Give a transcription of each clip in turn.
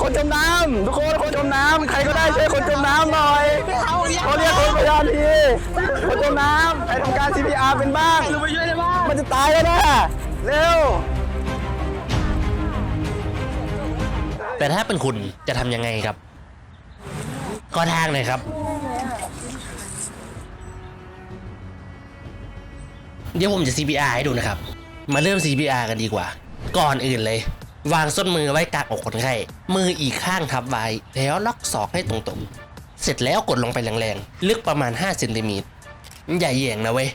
คนจมน้ำทุกคนคนจมน้ำใครก็ได้ช่วยคนจมน้ำหน่อยเขาเรียกคนพยานทีคนจมน้ำใครทำการ CPR เป็นบ้างไปช่วยได้บ้างมันจะตายแล้วนะเร็วแต่ถ้าเป็นคุณจะทำยังไงครับก็ทางเลยครับ เดี๋ยวผมจะ CPR ให้ดูนะครับ มาเริ่ม CPR กันดีกว่า ก่อนอื่นเลย วางส้นมือไว้กลางอกคนไข้ มืออีกข้างทับไว้ แล้วล็อกศอกให้ตรงๆ เสร็จแล้วกดลงไปแรงๆ ลึกประมาณ5เซนติเมตรอย่าเหยียงนะเว้ย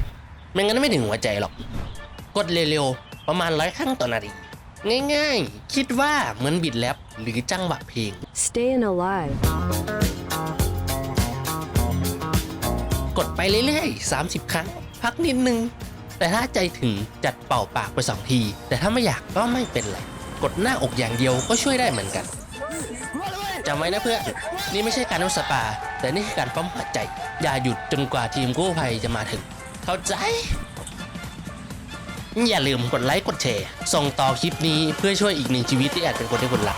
ไม่งั้นไม่ถึงหัวใจหรอก กดเร็วๆ ประมาณร้อยครั้งต่อนาทีง่ายๆ คิดว่าเหมือนบิดแรปหรือจังหวะเพลง Staying alive. กดไปเรื่อยๆ 30 ครั้ง พักนิดนึง แต่ถ้าใจถึงจัดเป่าปากไปสองที แต่ถ้าไม่อยากก็ไม่เป็นไร กดหน้าอกอย่างเดียวก็ช่วยได้เหมือนกันจำไว้นะเพื่อนนี่ไม่ใช่การนวดสปา แต่นี่คือการปั๊มหัวใจ อย่าหยุดจนกว่าทีมกู้ภัยจะมาถึง เข้าใจ อย่าลืมกดไลค์กดแชร์ส่งต่อคลิปนี้เพื่อช่วยอีกหนึ่งชีวิตที่อาจเป็นคนที่คุณรัก